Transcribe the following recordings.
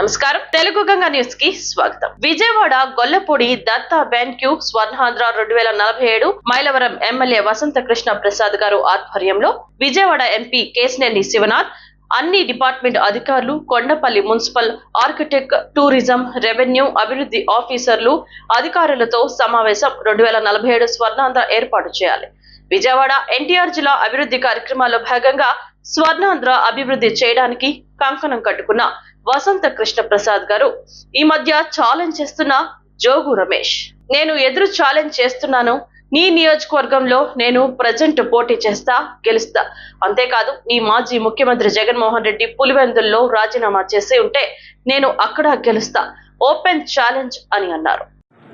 నమస్కారం. తెలుగు గంగా న్యూస్కి స్వాగతం. విజయవాడ గొల్లపూడి దత్తా బ్యాంక్యూ స్వర్ణాంధ్ర రెండు వేల నలభై ఏడు మైలవరం ఎమ్మెల్యే వసంత కృష్ణ ప్రసాద్ గారు ఆధ్వర్యంలో విజయవాడ ఎంపీ కేసినేని శివనాథ్ అన్ని డిపార్ట్మెంట్ అధికారులు Kondapalli municipal architect tourism revenue అభివృద్ధి ఆఫీసర్లు అధికారులతో సమావేశం రెండు వేల నలభై ఏడు స్వర్ణాంధ్ర ఏర్పాటు చేయాలి. విజయవాడ ఎన్టీఆర్ జిల్లా అభివృద్ధి కార్యక్రమాల్లో భాగంగా స్వర్ణాంధ్ర అభివృద్ధి చేయడానికి కంకణం కట్టుకున్న వసంత కృష్ణ ప్రసాద్ గారు. ఈ మధ్య ఛాలెంజ్ చేస్తున్న జోగు రమేష్. నేను ఎదురు ఛాలెంజ్ చేస్తున్నాను. నీ నియోజకవర్గంలో నేను ప్రజెంట్ పోటీ చేస్తా గెలుస్తా. అంతేకాదు నీ మాజీ ముఖ్యమంత్రి జగన్మోహన్ రెడ్డి పులివెందుల్లో రాజీనామా చేసి ఉంటే నేను అక్కడ గెలుస్తా. ఓపెన్ ఛాలెంజ్ అని అన్నారు.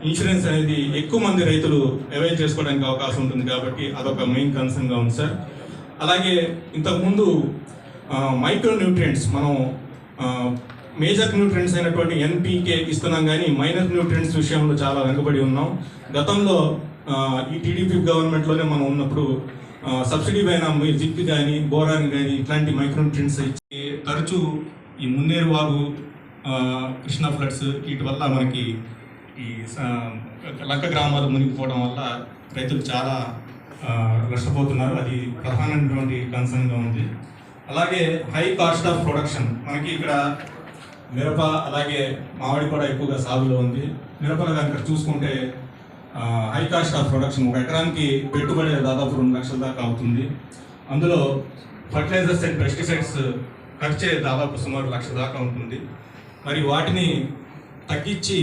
ఇన్సూరెన్స్ అనేది ఎక్కువ మంది రైతులు అవైల్ చేసుకోవడానికి అవకాశం ఉంటుంది కాబట్టి అదొక మెయిన్ కన్సర్న్గా ఉంది సార్ అలాగే ఇంతకుముందు మైక్రో న్యూట్రియంట్స్ మనం మేజర్ న్యూట్రియంట్స్ అయినటువంటి ఎన్పీకే ఇస్తున్నాం కానీ మైనర్ న్యూట్రియంట్స్ విషయంలో చాలా వెనుకబడి ఉన్నాం. గతంలో ఈ టీడీపీ గవర్నమెంట్లోనే మనం ఉన్నప్పుడు సబ్సిడీ పైన జిప్ కానీ బోరాన్ కానీ ఇట్లాంటి మైక్రో న్యూట్రియంట్స్ ఇచ్చి తరచూ ఈ మున్నేరు వాగు కృష్ణా ఫ్లడ్స్ వీటి వల్ల మనకి ఈ లక్క గ్రామాలు మునిగిపోవడం వల్ల రైతులు చాలా నష్టపోతున్నారు. అది ప్రధానమైనటువంటి కన్సర్న్గా ఉంది. అలాగే హై కాస్ట్ ఆఫ్ ప్రొడక్షన్ మనకి ఇక్కడ మిరప అలాగే మామిడి కూడా ఎక్కువగా సాగులో ఉంది. మిరపలో కనుక చూసుకుంటే హై కాస్ట్ ఆఫ్ ప్రొడక్షన్ ఒక ఎకరానికి పెట్టుబడి దాదాపు రెండు లక్షల దాకా అవుతుంది. అందులో ఫర్టిలైజర్స్ అండ్ పెస్టిసైడ్స్ ఖర్చే దాదాపు సుమారు లక్ష దాకా ఉంటుంది. మరి వాటిని తగ్గించి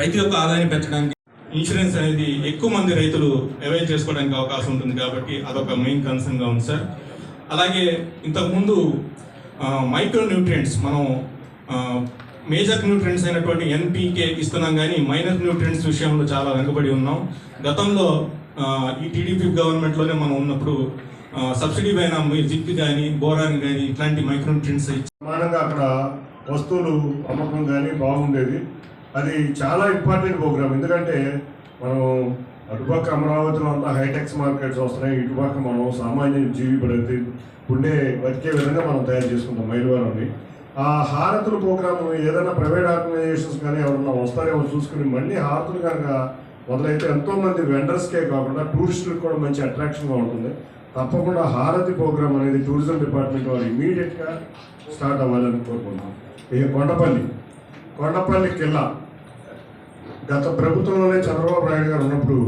రైతు యొక్క ఆదాయాన్ని పెంచడానికి ఇన్సూరెన్స్ అనేది ఎక్కువ మంది రైతులు అవైల్ చేసుకోవడానికి అవకాశం ఉంటుంది కాబట్టి అదొక మెయిన్ కన్సర్న్గా ఉంది సార్. అలాగే ఇంతకుముందు మైక్రో న్యూట్రియంట్స్ మనం మేజర్ న్యూట్రియంట్స్ అయినటువంటి ఎన్పీకే ఇస్తున్నాం కానీ మైనర్ న్యూట్రియంట్స్ విషయంలో చాలా వెనుకబడి ఉన్నాం. గతంలో ఈ టీడీపీ గవర్నమెంట్లోనే మనం ఉన్నప్పుడు సబ్సిడీ పైన మీరు కానీ బోరాన్ కానీ ఇట్లాంటి మైక్రో న్యూట్రియంట్స్ సమానంగా అక్కడ వస్తువులు అమ్మకం కానీ బాగుండేది. అది చాలా ఇంపార్టెంట్ ప్రోగ్రామ్. ఎందుకంటే మనం అటుపక్క అమరావతిలో అంతా హైటెక్స్ మార్కెట్స్ వస్తున్నాయి. ఇటుపక్క మనం సామాన్య జీవి పడితే ఉండే బతికే విధంగా మనం తయారు చేసుకుంటాం మైలవరంని. ఆ హారతుల ప్రోగ్రామ్ ఏదైనా ప్రైవేట్ ఆర్గనైజేషన్స్ కానీ ఎవరన్నా వస్తారేమో చూసుకుని మళ్ళీ హారతులు కనుక మొదలైతే ఎంతోమంది వెండర్స్కే కాకుండా టూరిస్టులకు కూడా మంచి అట్రాక్షన్గా ఉంటుంది. తప్పకుండా హారతి ప్రోగ్రామ్ అనేది టూరిజం డిపార్ట్మెంట్ వారు ఇమీడియట్గా స్టార్ట్ అవ్వాలని కోరుకుంటున్నాం. ఇక కొండపల్లి. కొండపల్లి కిల్లా. గత ప్రభుత్వంలోనే చంద్రబాబు నాయుడు గారు ఉన్నప్పుడు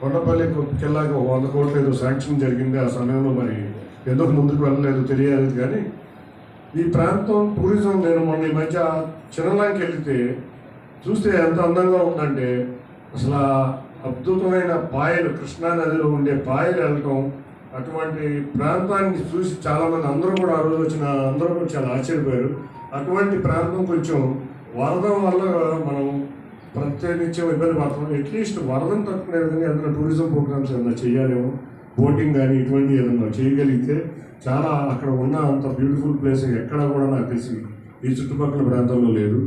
కొండపల్లి కిల్లాకి వంద కోట్లు ఏదో శాంక్షన్ జరిగింది ఆ సమయంలో మరి ఎందుకు ముందుకు వెళ్ళలేదు తెలియదు కానీ ఈ ప్రాంతం టూరిజం నేను మొన్న ఈ మధ్య చిన్నలాంకి వెళితే చూస్తే ఎంత అందంగా ఉందంటే అసలు అద్భుతమైన పాయలు కృష్ణా నదిలో ఉండే పాయలు వెళ్ళటం అటువంటి ప్రాంతాన్ని చూసి చాలామంది అందరూ కూడా ఆ రోజు వచ్చిన అందరూ కూడా చాలా ఆశ్చర్యపోయారు. అటువంటి ప్రాంతం కొంచెం వరద వల్ల మనం ప్రత్యేకించే ఇబ్బంది పడుతున్నాం. అట్లీస్ట్ వరదను తట్టుకునే విధంగా ఏదైనా టూరిజం ప్రోగ్రామ్స్ ఏమైనా చేయాలేమో. బోటింగ్ కానీ ఇటువంటి ఏదైనా చేయగలిగితే చాలా అక్కడ ఉన్న అంత బ్యూటిఫుల్ ప్లేస్ ఎక్కడ కూడా నాకు తెలిసి ఈ చుట్టుపక్కల ప్రాంతంలో లేదు.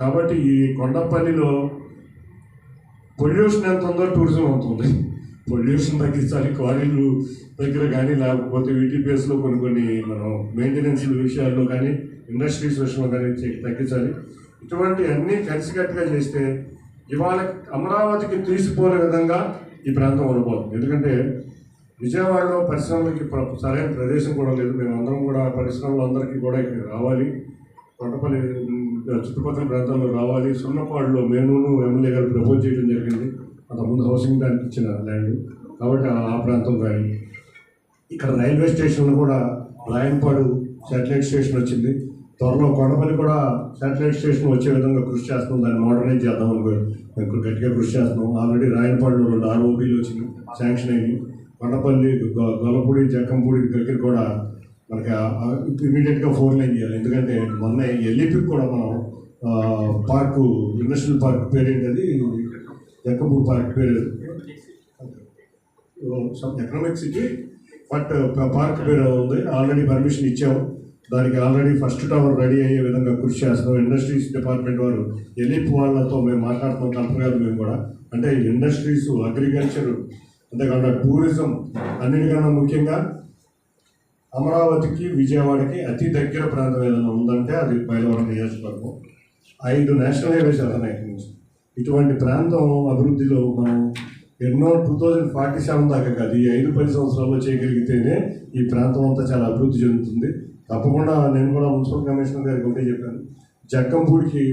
కాబట్టి ఈ కొండపల్లిలో పొల్యూషన్ ఎంత ఉందో టూరిజం అవుతుంది. పొల్యూషన్ తగ్గించాలి క్వారీలు దగ్గర కానీ లేకపోతే వీటీపీఎస్లో కొన్ని కొన్ని మనం మెయింటెనెన్స్ విషయాల్లో కానీ ఇండస్ట్రీస్ విషయంలో కానీ తగ్గించాలి. ఇటువంటి అన్నీ కలిసికట్టుగా చేస్తే ఇవాళ అమరావతికి తీసిపోని విధంగా ఈ ప్రాంతం ఉండబోతుంది ఎందుకంటే విజయవాడలో పరిశ్రమలకి ప్ర- సరైన ప్రదేశం కూడా లేదు. మేమందరం కూడా పరిశ్రమలు అందరికీ కూడా ఇక్కడికి రావాలి. కొండపల్లి చుట్టుపక్కల ప్రాంతాల్లో రావాలి. సున్నపాడులో మేనూను ఎమ్మెల్యే గారు ప్రపోజ్ చేయడం జరిగింది. అంతకుముందు హౌసింగ్ దానికి ఇచ్చిన ల్యాండ్. కాబట్టి ఆ- ప్రాంతం కానీ ఇక్కడ రైల్వే స్టేషన్లో కూడా రాయనపాడు శాటిలైట్ స్టేషన్ వచ్చింది. త్వరలో కొండపల్లి కూడా శాటిలైట్ స్టేషన్ వచ్చే విధంగా కృషి చేస్తున్నాం దాన్ని మోడర్నైజ్ చేద్దాం అనుకో మేము గట్టిగా కృషి చేస్తున్నాం ఆల్రెడీ రాయనపాడులో రెండు ఆర్ఓబీలు వచ్చినాయి శాంక్షన్ అయ్యి కొండపల్లి గొల్లపూడి జక్కంపూడి దగ్గర కూడా మనకి ఇమీడియట్గా ఫోర్ లైన్ చేయాలి. ఎందుకంటే మొన్న ఎల్ఈపి కూడా మనం పార్కు ఇండస్ట్రియల్ పార్క్ పేరు ఏంటది? జక్కంపూడి పార్క్ పేరు some economic city but park పేరు ఉంది. ఆల్రెడీ పర్మిషన్ ఇచ్చాము. దానికి ఆల్రెడీ ఫస్ట్ టవర్ రెడీ అయ్యే విధంగా కృషి చేస్తున్నాం. ఇండస్ట్రీస్ డిపార్ట్మెంట్ వారు ఎలిప్ వాళ్ళతో మేము మాట్లాడుతున్నాం కంపెనీ మేము కూడా. అంటే ఇండస్ట్రీస్ అగ్రికల్చర్ అంతేకాకుండా టూరిజం అన్నిటికన్నా ముఖ్యంగా అమరావతికి విజయవాడకి అతి దగ్గర ప్రాంతం ఏదైనా ఉందంటే అది మైలవరం నియోజకవర్గం. ఐదు నేషనల్ హైవేస్ అతను ఇక్కడి నుంచి. ఇటువంటి ప్రాంతం అభివృద్ధిలో మనం ఎన్నో టూ థౌజండ్ ఫార్టీ సెవెన్ దాకా కాదు ఈ ఐదు పది సంవత్సరాల్లో చేయగలిగితేనే ఈ ప్రాంతం అంతా చాలా అభివృద్ధి చెందుతుంది. తప్పకుండా నేను కూడా మున్సిపల్ కమిషనర్ గారికి ఒకటే చెప్పాను. జక్కంపూడికి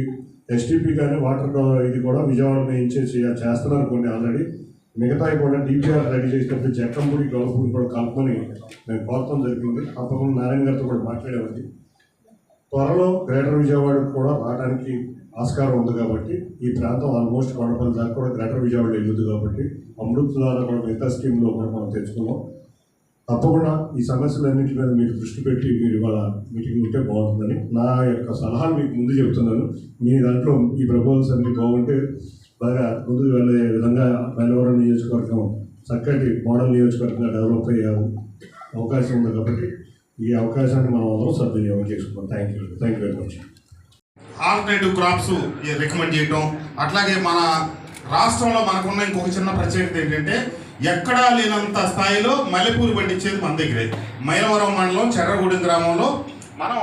ఎస్టీపీ కానీ వాటర్ ఇది కూడా విజయవాడలో ఇచ్చేసి చేస్తున్నారు కొన్ని ఆల్రెడీ. మిగతా కూడా డీపీఆర్ రెడీ చేసినప్పుడు జక్కంపూడి గౌరవపూడి కూడా కలుపుకొని మేము కోరటం జరిగింది. తప్పకుండా నారాయణ గారితో కూడా మాట్లాడేవాడి త్వరలో గ్రేటర్ విజయవాడ కూడా రావడానికి ఆస్కారం ఉంది కాబట్టి ఈ ప్రాంతం ఆల్మోస్ట్ కొండపల్లి దాకా కూడా గ్రేటర్ విజయవాడ వెళ్ళదు కాబట్టి అమృత్ ద్వారా కూడా మిగతా స్కీమ్లో కూడా మనం తెచ్చుకున్నాం. తప్పకుండా ఈ సమస్యలన్నింటి మీద మీరు దృష్టి పెట్టి మీరు ఇవాళ మీటింగ్ ఉంటే బాగుంటుందని నా యొక్క సలహాలు మీకు ముందు చెప్తున్నాను. మీ దాంట్లో ఈ ప్రపోజల్స్ అన్ని బాగుంటే బాగా ముందుకు వెళ్ళే విధంగా మైలవరం నియోజకవర్గం చక్కటి మోడల్ నియోజకవర్గంగా డెవలప్ అయ్యే అవకాశం ఉంది కాబట్టి ఈ అవకాశాన్ని మనం అందరం సద్వినియోగం చేసుకుందాం. Thank you thank you very much alternative crops recommend చేయటం అట్లాగే మన రాష్ట్రంలో మనకున్న ఇంకొక చిన్న ప్రత్యేకత ఏంటంటే ఎక్కడా లేనంత స్థాయిలో మల్లెపూలు పండించేది మన దగ్గరే. మైలవరం మండలం చెర్రగూడెం గ్రామంలో మనం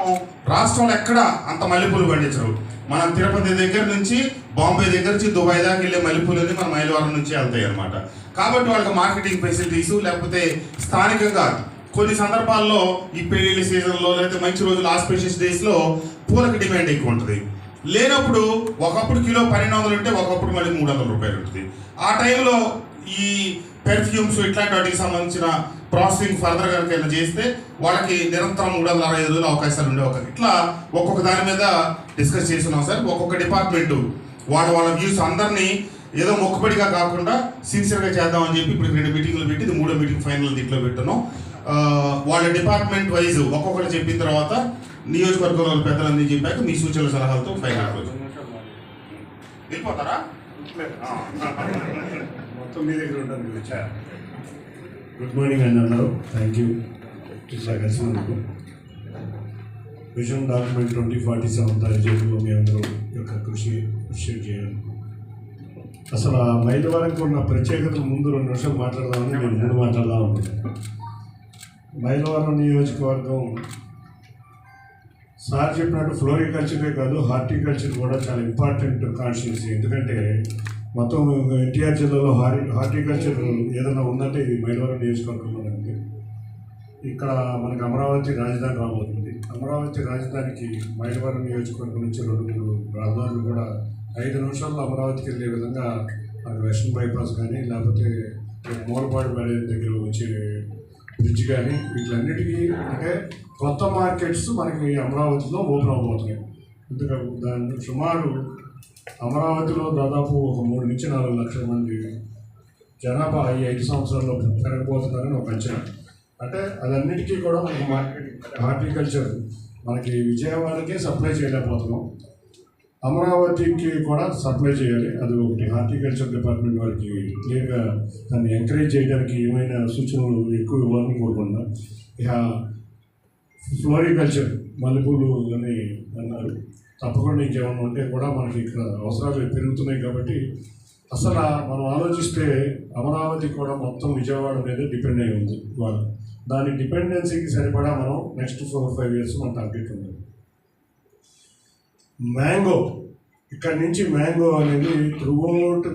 రాష్ట్రంలో ఎక్కడ అంత మల్లెపూలు పండించరు. మనం తిరుపతి దగ్గర నుంచి బాంబే దగ్గర నుంచి దుబాయ్ దాకా వెళ్ళే మల్లెపూలన్నీ మన మైలవరం నుంచి వెళ్తాయి అనమాట కాబట్టి వాళ్ళకి మార్కెటింగ్ ఫెసిలిటీస్ లేకపోతే స్థానికంగా కొన్ని సందర్భాల్లో ఈ పెళ్ళి సీజన్లో లేకపోతే మంచి రోజులు ఆస్పేషియస్ డేస్లో పూలకి డిమాండ్ ఎక్కువ ఉంటుంది. లేనప్పుడు ఒకప్పుడు కిలో పన్నెండు వందలు ఉంటే ఒకప్పుడు మళ్ళీ మూడు వందల రూపాయలు ఉంటుంది. ఆ టైంలో ఈ పెర్ఫ్యూమ్స్ ఇట్లాంటి వాటికి సంబంధించిన ప్రాసెసింగ్ ఫర్దర్ కనుక ఏమైనా చేస్తే వాళ్ళకి నిరంతరం మూడు వందల అరవై ఐదు రోజులు అవకాశాలు ఉండే ఒక ఇట్లా ఒక్కొక్క దాని మీద డిస్కస్ చేస్తున్నాం సార్. ఒక్కొక్క డిపార్ట్మెంట్ వాళ్ళ వాళ్ళ వ్యూస్ అందరినీ ఏదో మొక్కుబడిగా కాకుండా సిన్సియర్గా చేద్దామని చెప్పి ఇప్పుడు రెండు మీటింగ్లు పెట్టి ఇది మూడో మీటింగ్ ఫైనల్ దీంట్లో పెట్టాను ఆ, వాళ్ళ డిపార్ట్మెంట్ వైజ్ ఒక్కొక్కటి చెప్పిన తర్వాత నియోజకవర్గంలో పెద్దలన్నీ చెప్పాక మీ సూచనల సలహాలతో ఫైనల్ వెళ్ళిపోతారా? మొత్తం మీ దగ్గర ఉండడానికి వచ్చా గుడ్ మార్నింగ్ అండి అన్నారు థ్యాంక్ యూ ఇట్లా కలిసినందుకు vision document twenty forty seven తయారు చేయడంలో మీ అందరూ యొక్క కృషి కృషి చేయాలి అసలు ఆ మైలవరంకి ఉన్న ప్రత్యేకత ముందు రెండు నిమిషాలు మాట్లాడదామని నేను ముందు మాట్లాడదాం మైలవరం నియోజకవర్గం సార్ చెప్పినట్టు ఫ్లోరికల్చరే కాదు హార్టికల్చర్ కూడా చాలా ఇంపార్టెంట్ కాన్స్టిట్యూన్సీ ఎందుకంటే మొత్తం ఎన్టీఆర్ జిల్లాలో హార్టి హార్టికల్చర్ ఏదైనా ఉందంటే ఇది మైలవరం నియోజకవర్గంలో ఇక్కడ మనకి అమరావతి రాజధాని రాబోతుంది. అమరావతి రాజధానికి మైలవరం నియోజకవర్గం నుంచి రెండు మూడు రహదారులు కూడా ఐదు నిమిషాల్లో అమరావతికి వెళ్ళే విధంగా మనకి వెస్ట్రన్ బైపాస్ కానీ లేకపోతే మూలపాడు బ్యారేజ్ దగ్గర వచ్చే బ్రిడ్జ్ కానీ వీటిలన్నిటికీ అంటే కొత్త మార్కెట్స్ మనకి అమరావతిలో ఓపెన్ అవబోతున్నాయి అందుకే దాని సుమారు అమరావతిలో దాదాపు ఒక మూడు నుంచి నాలుగు లక్షల మంది జనాభా ఈ ఐదు సంవత్సరాల్లో పెరగబోతున్నారని ఒక అంచనా. అంటే అదన్నిటికీ కూడా మనకి మార్కెట్ హార్టికల్చర్ మనకి విజయవాడకే సప్లై చేయలేకపోతున్నాం. అమరావతికి కూడా సప్లై చేయాలి. అది ఒకటి. హార్టికల్చర్ డిపార్ట్మెంట్ వారికి క్లియర్గా దాన్ని ఎంకరేజ్ చేయడానికి ఏమైనా సూచనలు ఎక్కువ ఇవ్వాలని కోరుకుంటున్నా. ఇక ఫ్లోరికల్చర్ మల్లెపూలు అని అన్నారు. తప్పకుండా ఇంకేమైనా ఉంటే కూడా మనకి ఇక్కడ అవసరాలు పెరుగుతున్నాయి కాబట్టి అసలు మనం ఆలోచిస్తే అమరావతి కూడా మొత్తం విజయవాడ మీద డిపెండ్ అయి ఉంది ఇవాళ. దాని డిపెండెన్సీకి సరిపడా మనం నెక్స్ట్ ఫోర్ ఫైవ్ ఇయర్స్ మన టార్గెట్ ఉంది మ్యాంగో. ఇక్కడ నుంచి మ్యాంగో అనేది త్రూఅవుట్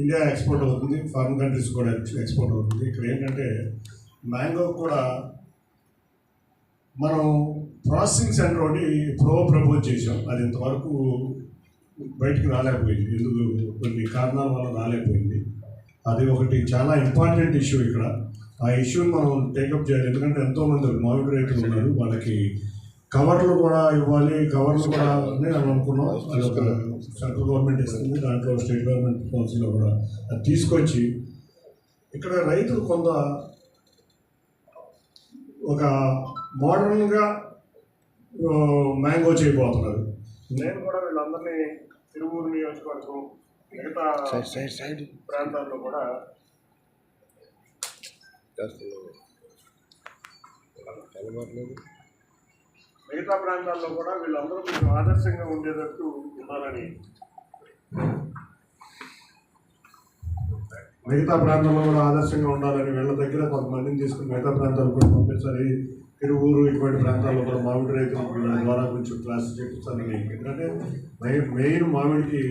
ఇండియా ఎక్స్పోర్ట్ అవుతుంది. ఫారిన్ కంట్రీస్ కూడా ఎక్స్పోర్ట్ అవుతుంది. ఇక్కడ ఏంటంటే మ్యాంగో కూడా మనం ప్రాసెసింగ్ సెంటర్ ఒకటి ప్రో ప్రపోజ్ చేసాం అది ఇంతవరకు బయటకు రాలేకపోయింది. ఎందుకు? కొన్ని కారణాల వల్ల రాలేకపోయింది. అది ఒకటి చాలా ఇంపార్టెంట్ ఇష్యూ ఇక్కడ. ఆ ఇష్యూని మనం టేకప్ చేయాలి. ఎందుకంటే ఎంతోమంది మామిడి రైతులు ఉన్నారు. వాళ్ళకి కవర్లు కూడా ఇవ్వాలి కవర్లు కూడా అని మనం అనుకున్నాం. అది ఒక సెంట్రల్ గవర్నమెంట్ ఇస్తుంది. దాంట్లో స్టేట్ గవర్నమెంట్ పాలసీలో కూడా అది తీసుకొచ్చి ఇక్కడ రైతులు కొంత ఒక మోడర్న్గా మ్యాంగో చేయబోతున్నారు. నేను కూడా వీళ్ళందరినీ తిరువూరు నియోజకవర్గం మిగతా ప్రాంతాల్లో కూడా మిగతా ప్రాంతాల్లో కూడా వీళ్ళందరూ కొంచెం ఆదర్శంగా ఉండేటట్టు ఉండాలని మిగతా ప్రాంతాల్లో కూడా ఆదర్శంగా ఉండాలని వీళ్ళ దగ్గర కొంతమందిని తీసుకుని మిగతా ప్రాంతాలకు కూడా పంపించాలి. తిరువూరు ఇటువంటి ప్రాంతాల్లో కూడా మామిడి రైతులకు ద్వారా కొంచెం క్లాస్ చెప్తాను ఎందుకంటే మెయిన్ మెయిన్ మామిడికి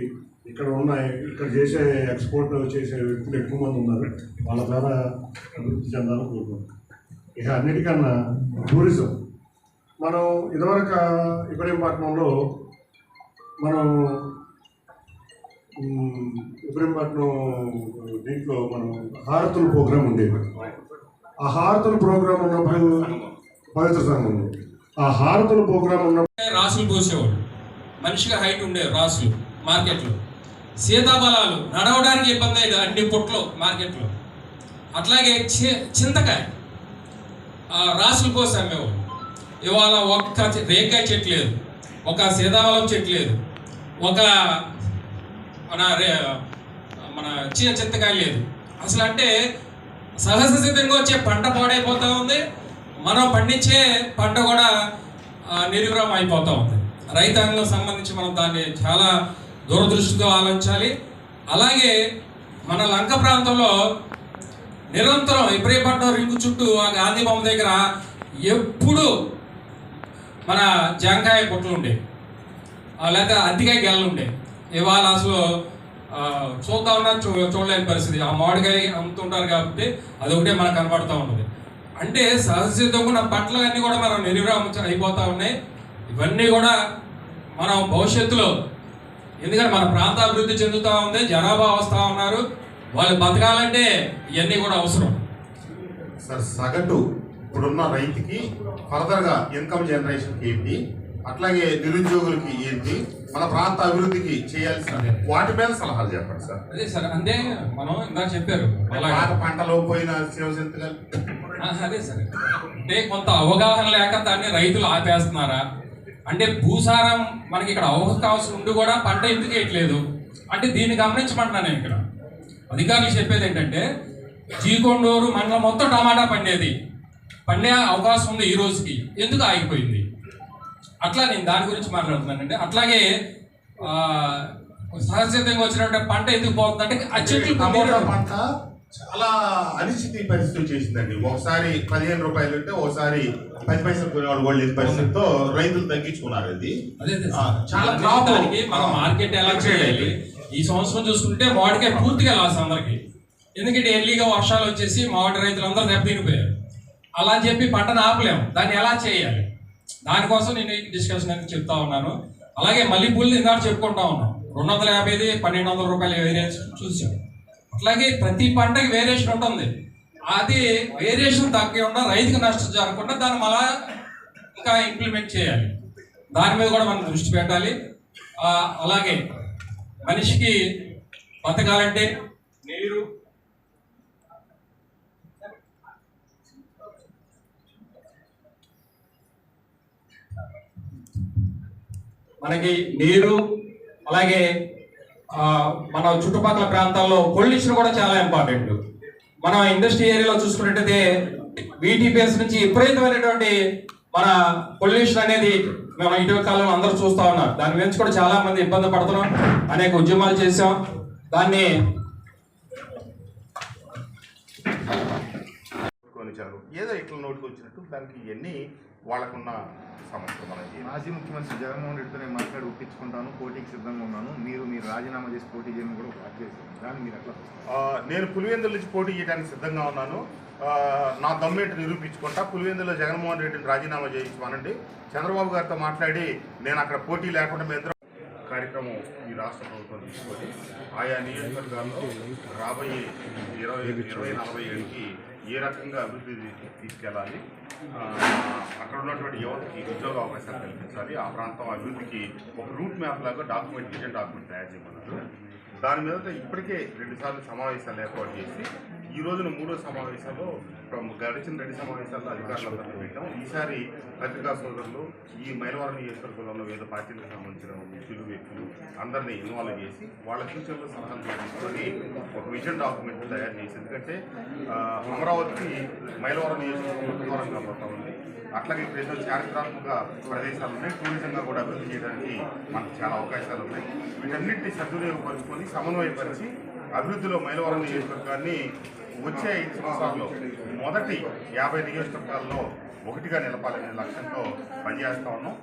ఇక్కడ ఉన్న ఇక్కడ చేసే ఎక్స్పోర్ట్ చేసే వ్యక్తులు ఎక్కువ మంది ఉన్నారు. వాళ్ళ ద్వారా అభివృద్ధి చెందాలని కోరుకుంటున్నాం. ఇక అన్నిటికన్నా టూరిజం. మనం ఇదివరకు ఇబ్రహీంపట్నంలో మనం ఉమ్, ఇబ్రహీంపట్నం దీంట్లో మనం హారతుల ప్రోగ్రాం ఉండేది. ఆ హారతుల ప్రోగ్రాం ఉన్నప్పుడు పవిత్ర సంఘం ఆ హారతుల ప్రోగ్రామ్ ఉన్నప్పుడు రాసులు పోసేవాడు. మనిషిగా హైట్ ఉండే రాసులు మార్కెట్లో. సీతాఫలాలు నడవడానికి ఇబ్బంది అయ్యేది అన్ని పుట్లు మార్కెట్లో. అట్లాగే చింతకాయ. రాసులు కోసం అమ్మేవాడు. ఇవాళ ఒక్క రేకాయ చెట్టు లేదు. ఒక సీతాఫలం చెట్టు లేదు. ఒక మన రే మన చిన్న చింతకాయ లేదు. అసలు అంటే సహజ సిద్ధంగా వచ్చే పంట పాడైపోతూ ఉంది. మనం పండించే పంట కూడా నిర్విరామం అయిపోతూ ఉంది. రైతాంగం సంబంధించి మనం దాన్ని చాలా దూరదృష్టితో ఆలోచించాలి. అలాగే మన లంక ప్రాంతంలో నిరంతరం ఇబ్రహీంపట్నం రింగు చుట్టూ ఆ గాంధీ బొమ్మ దగ్గర ఎప్పుడు మన జాంకాయ పొట్లు ఉండే లేకపోతే అద్దెకాయ గెలలు ఉండే ఇవాళ అసలు చూద్దామన్నా ఉన్నా చూ చూడలేని పరిస్థితి. ఆ మామిడికాయ అమ్ముతుంటారు కాబట్టి అది ఒకటే మనకు కనబడుతూ ఉంటుంది అంటే సహజసిద్ధంగా ఉన్న పట్ల అన్నీ కూడా మనం నిర్విరామం అయిపోతూ ఉన్నాయి. ఇవన్నీ కూడా మనం భవిష్యత్తులో ఎందుకంటే మన ప్రాంత అభివృద్ధి చెందుతూ ఉంది జనాభా వస్తూ ఉన్నారు. వాళ్ళు బతకాలంటే ఇవన్నీ కూడా అవసరం. సార్ సగటు ఇప్పుడున్న రైతుకి ఫర్దర్గా ఇన్కమ్ జనరేషన్కి ఏంటి? అట్లాగే నిరుద్యోగులకి ఏంటి? మన ప్రాంత అభివృద్ధికి చేయాల్సిన వాటి మీద సలహాలు చెప్పండి సార్. అదే సార్ అంటే మనం ఇందాక చెప్పారు పాత పంటలో పోయిన అదే సరే. అంటే కొంత అవగాహన లేక దాన్ని రైతులు ఆపేస్తున్నారా? అంటే భూసారం మనకి ఇక్కడ అవకాశం ఉండి కూడా పంట ఎందుకు వేయట్లేదు? అంటే దీన్ని గమనించమంటున్నాను నేను ఇక్కడ. అధికారులు చెప్పేది ఏంటంటే జీకొండూరు మండలం మొత్తం టమాటా పండేది. పండే అవకాశం ఉంది ఈ రోజుకి. ఎందుకు ఆగిపోయింది? అట్లా నేను దాని గురించి మాట్లాడుతున్నానండి. అట్లాగే సహజసిద్ధంగా వచ్చినటువంటి పంట ఎందుకు పోతుందంటే ఆ చెట్లు పంట చాలా అనిశ్చితి పరిస్థితులు చేసిందండి. ఒకసారి పదిహేను రూపాయలు ఉంటే ఒకసారి పది పైసలు కొనేవాళ్ళు వాళ్ళు లేని పరిస్థితితో రైతులు తగ్గించుకున్నారు అది. చాలా దానికి మనం మార్కెట్ ఎలా చేయాలి ఈ సంవత్సరం చూసుకుంటే మామిడికాయ పూర్తిగా లాస్ అందరికి. ఎందుకంటే ఎర్లీగా వర్షాలు వచ్చేసి మామిడి రైతులందరూ దెబ్బతినిపోయారు అలా అని చెప్పి పంటను ఆపలేము. దాన్ని ఎలా చేయాలి? దానికోసం నేను డిస్కషన్ అనేది చెప్తా ఉన్నాను. అలాగే మల్లెపూలు ఇందాక చెప్పుకుంటా ఉన్నాం. రెండు వందల యాభైది పన్నెండు వందల రూపాయలు వేరియేషన్ చూసాం. అట్లాగే ప్రతి పంటకి వేరియేషన్ ఉంటుంది. అది వేరియేషన్ తగ్గకుండా రైతుకు నష్టం జరగకుండా దాన్ని మళ్ళా ఇంకా ఇంప్లిమెంట్ చేయాలి. దాని మీద కూడా మనం దృష్టి పెట్టాలి. అలాగే మనిషికి బతకాలంటే నీరు మనకి నీరు అలాగే మన చుట్టుపక్కల ప్రాంతాల్లో పొల్యూషన్ కూడా చాలా ఇంపార్టెంట్ మన ఇండస్ట్రీ ఏరియాలో చూసుకున్నట్టయితే బీటీపీఎస్ నుంచి విపరీతమైనటువంటి మన పొల్యూషన్ అనేది మనం ఇటీవల కాలంలో అందరూ చూస్తూ ఉన్నారు. దాని గురించి కూడా చాలా మంది ఇబ్బంది పడుతున్నాం. అనేక ఉద్యమాలు చేసాం దాన్ని ఏదో ఇట్లా నోటికి వచ్చినట్టు దానికి ఇవన్నీ వాళ్ళకున్న సమస్యలు మనం చేయాలి. మాజీ ముఖ్యమంత్రి జగన్మోహన్ రెడ్డితో నేను మాట్లాడి ఒప్పించుకుంటాను పోటీకి సిద్ధంగా ఉన్నాను. మీరు మీరు రాజీనామా చేసి పోటీ చేయడం కూడా ఒక చేశారు. దాన్ని మీరు ఎట్లా నేను పులివెందుల నుంచి పోటీ చేయడానికి సిద్ధంగా ఉన్నాను. నా దమ్మేంటి నిరూపించుకుంటా. పులివెందులో జగన్మోహన్ రెడ్డిని రాజీనామా చేయించమనండి. చంద్రబాబు గారితో మాట్లాడి నేను అక్కడ పోటీ లేకుండా మీ కార్యక్రమం ఈ రాష్ట్ర ప్రభుత్వం తీసుకొని ఆయా నియోజకవర్గాల్లో రాబోయే ఇరవై ఇరవై నలభై ఏడుకి ఏ రకంగా అభివృద్ధి తీసుకెళ్ళాలి? అక్కడ ఉన్నటువంటి యువతకి ఉద్యోగ అవకాశాలు కల్పించాలి. ఆ ప్రాంతం అభివృద్ధికి ఒక రూట్ మ్యాప్ లాగా డాక్యుమెంట్ విజన్ డాక్యుమెంట్ తయారు చేయమన్నారు. దాని మీద ఇప్పటికే రెండుసార్లు సమావేశాలు ఏర్పాటు చేసి ఈ రోజున మూడో సమావేశంలో గడిచిన రెండు సమావేశాల్లో అధికారులు పెట్టాం ఈసారి పత్రికా సోదరులు ఈ మైలవరం నియోజకవర్గంలో వివిధ పార్టీలకు సంబంధించిన ముఖ్యులు వ్యక్తులు అందరినీ ఇన్వాల్వ్ చేసి వాళ్ళ ఫ్యూచర్లో సలహాలు తీసుకొని ఒక విజన్ డాక్యుమెంట్ తయారు చేసి ఎందుకంటే అమరావతి అమరావతికి మైలవరం నియోజకవర్గం దూరం దూరంగా ఉంది. అట్లాగే ఇక్కడ ఎన్నో చారిత్రాత్మక ప్రదేశాలు ఉన్నాయి. టూరిజంగా కూడా అభివృద్ధి చేయడానికి మనకు చాలా అవకాశాలు ఉన్నాయి. వీటన్నింటినీ సద్వినియోగపరుచుకొని సమన్వయపరిచి అభివృద్ధిలో మైలవరం నియోజకవర్గాన్ని వచ్చే ఐదు సంవత్సరాల్లో మొదటి యాభై నియోజకవర్గాల్లో ఒకటిగా నిలపాలనే లక్ష్యంతో పనిచేస్తా ఉన్నాం.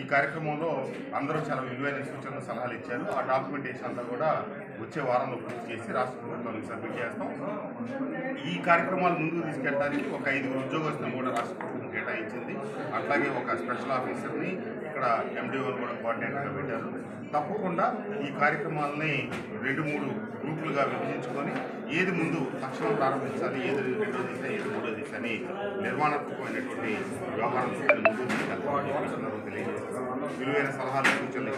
ఈ కార్యక్రమంలో అందరూ చాలా విలువైన సూచనలు సలహాలు ఇచ్చారు. ఆ డాక్యుమెంటేషన్ అంతా కూడా వచ్చే వారంలో పూర్తి చేసి రాష్ట్ర ప్రభుత్వానికి సబ్మిట్ చేస్తాం. ఈ కార్యక్రమాలు ముందుకు తీసుకెళ్ళడానికి ఒక ఐదుగురు ఉద్యోగస్తులను కూడా రాష్ట్ర ప్రభుత్వం కేటాయించింది. అట్లాగే ఒక స్పెషల్ ఆఫీసర్ని ఇక్కడ ఎండిఓని కూడా కోఆర్డినేటర్గా పెట్టారు. తప్పకుండా ఈ కార్యక్రమాలని రెండు మూడు గ్రూపులుగా విభజించుకొని ఏది ముందు తక్షణం ప్రారంభించాలి ఏది రెండో దిశ ఏది మూడో దిశ అని నిర్మాణాత్మకమైనటువంటి వ్యవహారం ముందుకు తీసుకెళ్తామని విలువైన సలహాలు సూచనలు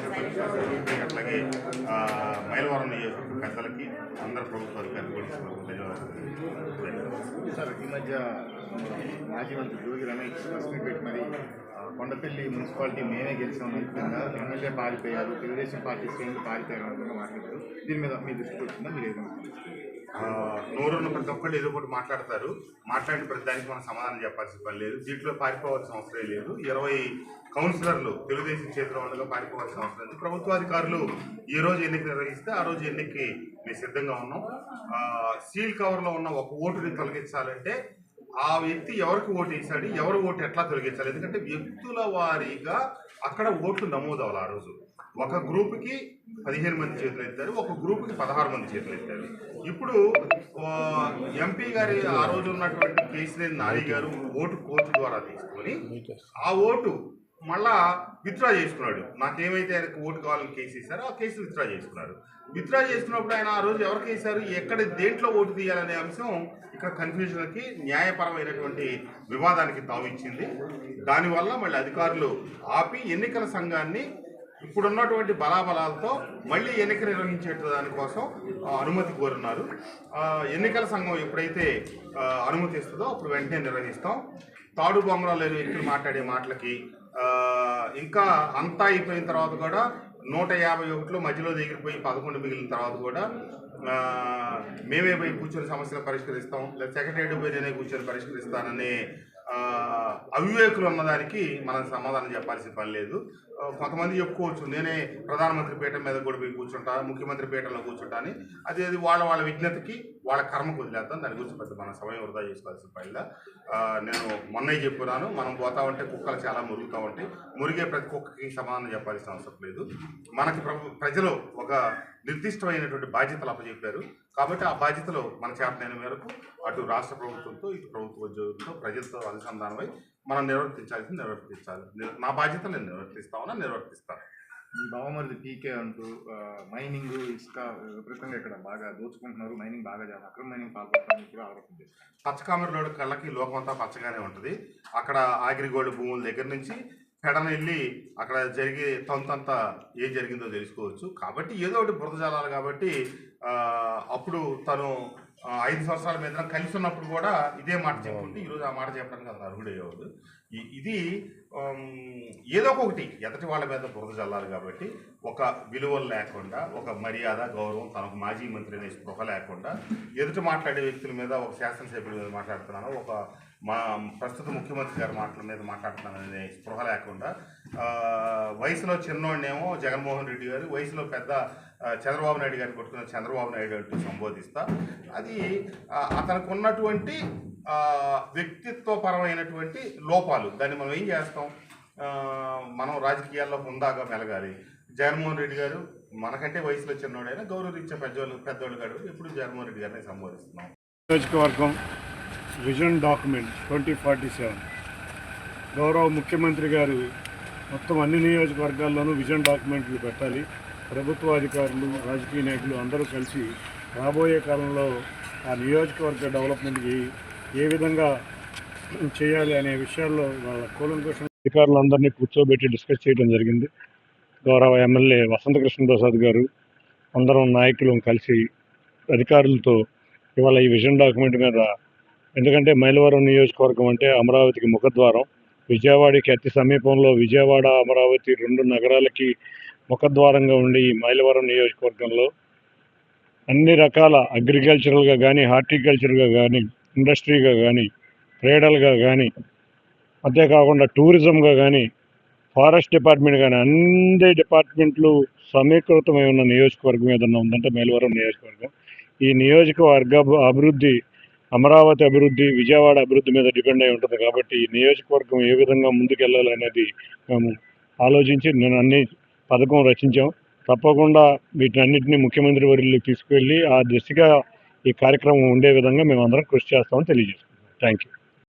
ఇచ్చిన అట్లాగే మైలవరం నియోజకవర్గ పెద్దలకి అందరు ప్రభుత్వ అధికారులు కూడా ధన్యవాదాలు సార్ ఈ మధ్య మాజీ మంత్రి జోగి రమేష్ ప్రెస్ పెట్టి మరి కొండపల్లి మున్సిపాలిటీ మేమే గెలిచాం అనుకుందా ఎమ్మెల్యే పారిపోయారు తెలుగుదేశం పార్టీ శ్రేణులు పారిపోయారు అనుకుంటా మాట్లాడారు. దీని మీద మీ దృష్టికి వచ్చిందా మీరు ఏదైనా నోరున్న ప్రతి ఒక్కళ్ళు ఏదో ఒకటి మాట్లాడతారు. మాట్లాడిన ప్రతి దానికి మనం సమాధానం చెప్పాల్సిన పని లేదు. దీంట్లో పారిపోవాల్సిన అవసరం లేదు. ఇరవై కౌన్సిలర్లు తెలుగుదేశం చేతిలో ఉండగా పారిపోవాల్సిన అవసరం లేదు. ప్రభుత్వాధికారులు ఏ రోజు ఎన్నిక నిర్వహిస్తే ఆ రోజు ఎన్నికకి మేము సిద్ధంగా ఉన్నాం. సీల్ కవర్లో ఉన్న ఒక ఓటుని తొలగించాలంటే ఆ వ్యక్తి ఎవరికి ఓటు వేశాడు? ఎవరు ఓటు ఎట్లా తొలగించాలి? ఎందుకంటే వ్యక్తుల వారీగా అక్కడ ఓట్లు నమోదు అవ్వాలి ఆ రోజు. ఒక గ్రూప్కి పదిహేను మంది చేతులు ఎత్తారు ఒక గ్రూప్కి పదహారు మంది చేతులు ఎత్తారు. ఇప్పుడు ఎంపీ గారి ఆ రోజు ఉన్నటువంటి కేసీఆర్ నాని గారు ఓటు కోర్టు ద్వారా తీసుకొని ఆ ఓటు మళ్ళా విత్డ్రా చేసుకున్నాడు. నాకేమైతే ఆయనకు ఓటు కావాలని కేసు ఇస్తారో ఆ కేసు విత్డ్రా చేసుకున్నారు. విత్డ్రా చేసుకున్నప్పుడు ఆయన ఆ రోజు ఎవరికి వేశారు ఎక్కడ దేంట్లో ఓటు తీయాలనే అంశం ఇక్కడ కన్ఫ్యూజన్కి న్యాయపరమైనటువంటి వివాదానికి తావిచ్చింది. దానివల్ల మళ్ళీ అధికారులు ఆపి ఎన్నికల సంఘాన్ని ఇప్పుడున్నటువంటి బలాబలాలతో మళ్ళీ ఎన్నిక నిర్వహించే దానికోసం ఆ, అనుమతి కోరున్నారు. ఎన్నికల సంఘం ఎప్పుడైతే అనుమతి ఇస్తుందో అప్పుడు వెంటనే నిర్వహిస్తాం. తాడు బొమ్మరాలు లేని వ్యక్తులు మాట్లాడే మాటలకి ఇంకా అంతా అయిపోయిన తర్వాత కూడా నూట యాభై ఒకటిలో మధ్యలో దిగిపోయి పదకొండు మిగిలిన తర్వాత కూడా మేమే పోయి కూర్చొని సమస్యలు పరిష్కరిస్తాం లేదా సెక్రటరీ పోయి నేనే కూర్చొని పరిష్కరిస్తాననే అవివేకులు ఉన్నదానికి మనం సమాధానం చెప్పాల్సిన పని లేదు. కొంతమంది చెప్పుకోవచ్చు. నేనే ప్రధానమంత్రి పీఠం మీద కూడా పోయి కూర్చుంటా ముఖ్యమంత్రి పీఠంలో కూర్చుంటా అని. అది అది వాళ్ళ వాళ్ళ విజ్ఞతకి వాళ్ళ కర్మకు వదిలేద్దాం. దాని గురించి పెద్ద మన సమయం వృధా చేసుకోవాల్సిన పనిలా నేను మొన్నే చెప్పున్నాను మనం పోతా ఉంటే కుక్కలు చాలా మురుగుతూ ఉంటాయి. మురిగే ప్రతి కుక్కకి సమాధానం చెప్పాల్సిన అవసరం లేదు. మనకి ప్రజలు ఒక నిర్దిష్టమైనటువంటి బాధ్యతలు అప్పచెప్పారు. కాబట్టి ఆ బాధ్యతలు మన చేతనైన మేరకు అటు రాష్ట్ర ప్రభుత్వంతో ఇటు ప్రభుత్వ ఉద్యోగులతో ప్రజలతో అనుసంధానమై మనం నిర్వర్తించాల్సింది నిర్వర్తించాలి. ని- బాధ్యతలు నేను నిర్వర్తిస్తామన్నా నిర్వర్తిస్తాను. ఈ బావమరిది పీకే అంటూ మైనింగ్ ఇసుక విపరీతంగా ఇక్కడ బాగా దోచుకుంటున్నారు. మైనింగ్ బాగా చేస్తారు అక్రమ మైనింగ్ పాల్పడుతున్నారని కూడా ఆరోపణ చేస్తారు పచ్చకామెరలోడు కళ్ళకి లోకమంతా పచ్చగానే ఉంటుంది. అక్కడ ఆగిరిగోల్డ్ భూముల దగ్గర నుంచి పెడన వెళ్ళి అక్కడ జరిగే తంతంతా ఏం జరిగిందో తెలుసుకోవచ్చు. కాబట్టి ఏదో ఒకటి బురద జలాలు కాబట్టి అప్పుడు తను ఐదు సంవత్సరాల మీద కలిసి ఉన్నప్పుడు కూడా ఇదే మాట చెప్పుకుంటే ఈరోజు ఆ మాట చెప్పడానికి అతను అర్హుడయ్యేవాడు ఇది ఏదో ఒకటి ఎదటి వాళ్ళ మీద బురద జల్లాలి కాబట్టి ఒక విలువలు లేకుండా ఒక మర్యాద గౌరవం తనకు మాజీ మంత్రి అనే స్పృహ లేకుండా ఎదుటి మాట్లాడే వ్యక్తుల మీద ఒక శాసనసభ్యుల మీద మాట్లాడుతున్నాను ఒక మా ప్రస్తుత ముఖ్యమంత్రి గారు మాటల మీద మాట్లాడుతున్నాను స్పృహ లేకుండా వయసులో చిన్నోడినేమో జగన్మోహన్ రెడ్డి గారు వయసులో పెద్ద చంద్రబాబు నాయుడు గారిని కొట్టుకున్న చంద్రబాబు నాయుడు అంటూ సంబోధిస్తా. అది అతనికి ఉన్నటువంటి వ్యక్తిత్వపరమైనటువంటి లోపాలు. దాన్ని మనం ఏం చేస్తాం? మనం రాజకీయాల్లో హుందాగా మెలగాలి. జగన్మోహన్ రెడ్డి గారు మనకంటే వయసులో చిన్నోడైనా గౌరవరీత్యా పెద్దోళ్ళు పెద్దోళ్ళు గారు ఎప్పుడు జగన్మోహన్ రెడ్డి గారిని సంబోధిస్తున్నాం. నియోజకవర్గం vision document twenty forty seven. గౌరవ ముఖ్యమంత్రి గారు మొత్తం అన్ని నియోజకవర్గాల్లోనూ విజన్ డాక్యుమెంట్లు పెట్టాలి. ప్రభుత్వ అధికారులు రాజకీయ నాయకులు అందరూ కలిసి రాబోయే కాలంలో ఆ నియోజకవర్గ డెవలప్మెంట్కి ఏ విధంగా చేయాలి అనే విషయాల్లో వాళ్ళ కూలంకోసం అధికారులందరినీ కూర్చోబెట్టి డిస్కస్ చేయడం జరిగింది. గౌరవ ఎమ్మెల్యే వసంతకృష్ణ ప్రసాద్ గారు అందరం నాయకులు కలిసి అధికారులతో ఇవాళ ఈ విజన్ డాక్యుమెంట్ మీద ఎందుకంటే మైలవరం నియోజకవర్గం అంటే అమరావతికి ముఖద్వారం. విజయవాడకి అతి సమీపంలో విజయవాడ అమరావతి రెండు నగరాలకి ముఖద్వారంగా ఉండి ఈ మైలవరం నియోజకవర్గంలో అన్ని రకాల అగ్రికల్చరల్గా కానీ హార్టికల్చర్గా కానీ ఇండస్ట్రీగా కానీ క్రీడలుగా కానీ అంతేకాకుండా టూరిజంగా కానీ ఫారెస్ట్ డిపార్ట్మెంట్ కానీ అన్ని డిపార్ట్మెంట్లు సమీకృతమై ఉన్న నియోజకవర్గం ఏదన్నా ఉందంటే మైలవరం నియోజకవర్గం. ఈ నియోజకవర్గ అభివృద్ధి అమరావతి అభివృద్ధి విజయవాడ అభివృద్ధి మీద డిపెండ్ అయి ఉంటుంది కాబట్టి ఈ నియోజకవర్గం ఏ విధంగా ముందుకెళ్ళాలి అనేది మేము ఆలోచించి నేను అన్ని పథకం రచించాం. తప్పకుండా వీటినన్నింటినీ ముఖ్యమంత్రి వర్యులు తీసుకువెళ్ళి ఆ దిశగా ఈ కార్యక్రమం ఉండే విధంగా మేము అందరం కృషి చేస్తామని తెలియజేస్తున్నాం థ్యాంక్ యూ